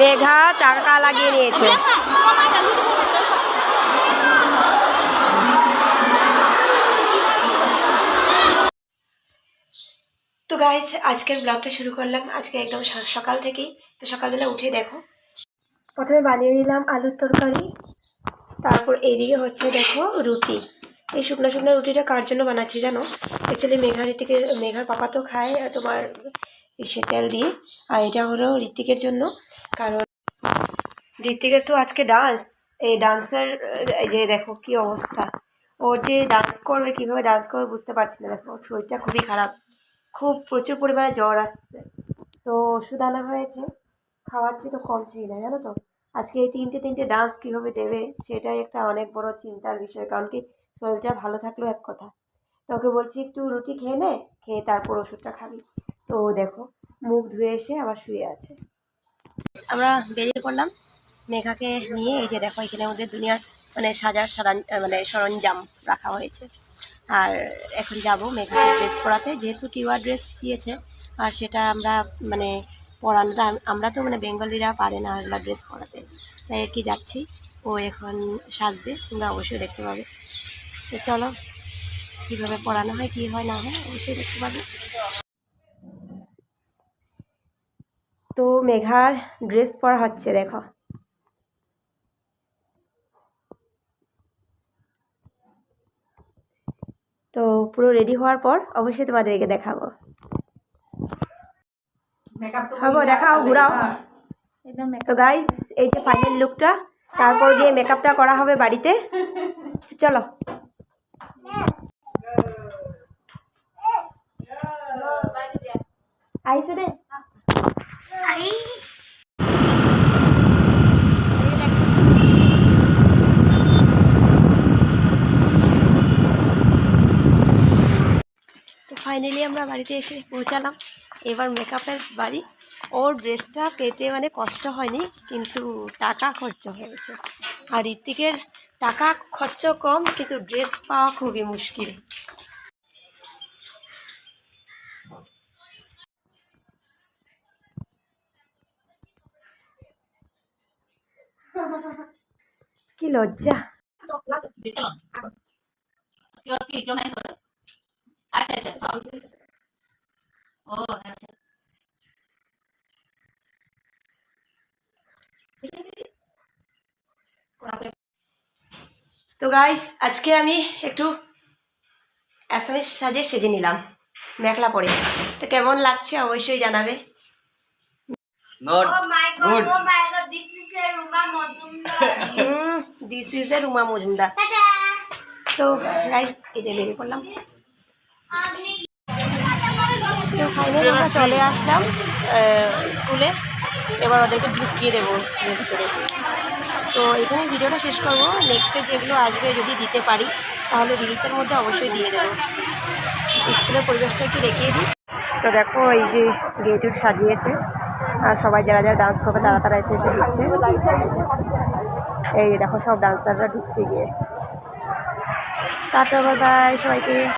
মেঘা টাকা লাগিয়ে নিয়েছে। তো গাইস আজকের ব্লগটা শুরু করলাম। আজকে একদম সকাল থেকেই। তো সকালবেলা উঠে দেখো, প্রথমে বানিয়ে নিলাম আলুর তরকারি, তারপর এইদিকে হচ্ছে দেখো রুটি। এই শুকনো শুকনো রুটিটা কার জন্য বানাচ্ছি জানো? অ্যাকচুয়ালি মেঘা ঋতিকের মেঘার পাপা তো খায় তোমার সে তেল দিয়ে। আর এটা হলো ঋতিকের জন্য, কারণ ঋতিকের তো আজকে ডান্স এই ডান্সের যে দেখো কি অবস্থা। ওর যে ডান্স করবে, কীভাবে ডান্স করবে বুঝতে পারছি না। দেখো, শরীরটা খুবই খারাপ। খুব প্রচুর পরিমাণে জ্বর আসছে। তো ওষুধ আনা হয়েছে। খাওয়াচ্ছি তো কমছেই না, জানো তো? আজকে এই তিনটে তিনটে ডান্স কীভাবে দেবে, সেটাই একটা অনেক বড় চিন্তার বিষয়। কারণ কি, শরীরটা ভালো থাকলেও এক কথা। তো ওকে বলছি, একটু রুটি খেয়ে নে, খেয়ে তারপর ওষুধটা খাবি। তো দেখো, মুখ ধুয়ে এসে আবার শুয়ে আছে। আমরা বেরিয়ে পড়লাম। মেঘাকে নিয়ে এই যে দেখো, এখানে আমাদের দুনিয়ার মানে সাজার সারান মানে সরঞ্জাম রাখা হয়েছে। আর এখন যাব মেঘাকে ড্রেস পরাতে। যেহেতু তিওয়া ড্রেস দিয়েছে, আর সেটা আমরা মানে পরানোটা আমরা তো মানে বেঙ্গলিরা পারে না এগুলো ড্রেস পরাতে। তাই আর কি যাচ্ছি, ও এখন সাজবে, তোমরা অবশ্যই দেখতে পাবে। তো চলো, কীভাবে পড়ানো হয়, কী হয় না হয়, অবশ্যই দেখতে পাবে। তো মেঘার ড্রেস পরা হচ্ছে দেখো। তো পুরো রেডি হওয়ার পর অবশ্যই তোমাদেরকে দেখাবো। হব দেখাও ঘুরাও। তো গাইস এই যে ফাইনাল লুকটা তারপর গিয়ে মেকআপটা করা হবে বাড়িতে। চলো। আইসে রে তো ফাইনালি আমরা বাড়িতে এসে পৌঁছালাম। এবার মেকআপের বাড়ি। ওর ড্রেসটা পেতে মানে কষ্ট হয়নি, কিন্তু টাকা খরচ হয়েছে। আর ঋত্বিকের টাকা খরচ কম, কিন্তু ড্রেস পাওয়া খুবই মুশকিল। কি লজ্জা। তো গাইস আজকে আমি একটু অ্যাসামিস সাজে সেজে নিলাম মেখলা পরে। তো কেমন লাগছে অবশ্যই জানাবে। Not Oh my god, good. oh my god, this is a Ruma. This is a Ruma Majumdar Ta-da! তো গাইস এই যে বেরিয়ে পড়লাম তো ফাইনালি আমরা চলে আসলাম আহ, স্কুলে। এবার ওদেরকে ঢুকিয়ে দেবো স্কুলের ভিতরে। তো এখানে ভিডিওটা শেষ করব। নেক্সটে যেগুলো আসবে যদি দিতে পারি তাহলে রিলসের মধ্যে অবশ্যই দিয়ে দেবো। স্কুলের পরিবেশটা একটু দেখিয়ে দিই। তো দেখো এই যে গেট সাজিয়েছে। আর সবাই যারা যারা ডান্স করবে, তারা তারা এসে এসে ঢুকছে। এই দেখো সব ডান্সাররা ঢুকছে গিয়ে। তারপর বাই বাই সবাইকে।